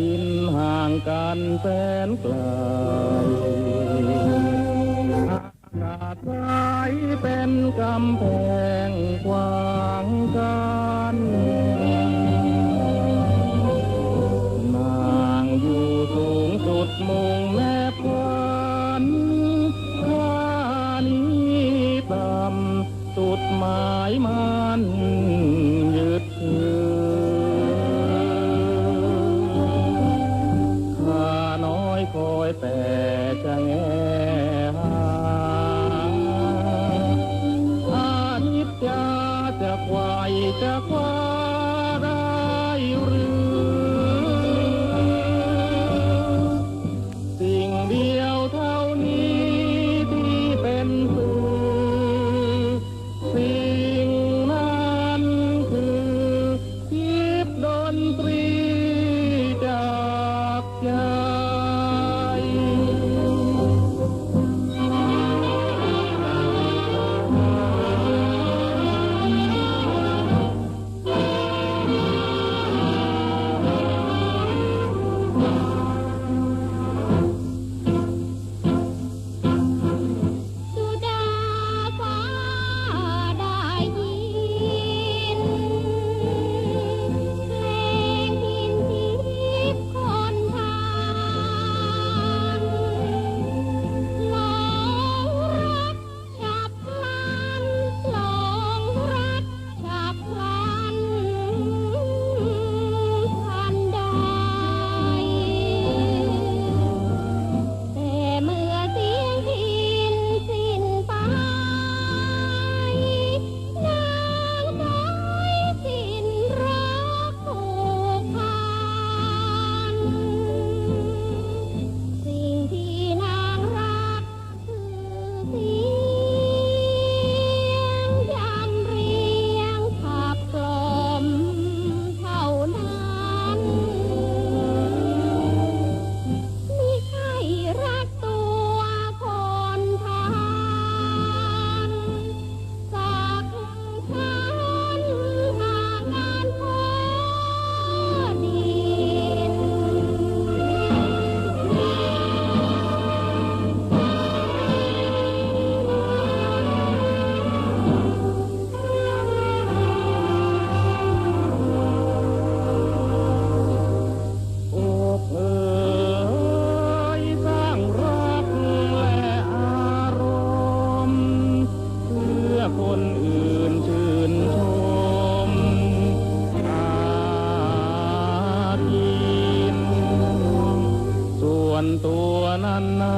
ดินห่างกันแสนไกลอากาศใสเป็นกำแพงกว้างกันนางอยู่สูงสุดมุงแนบวันข้านี้ำสุดหมายมา ta nghe วนตัวนั้นนา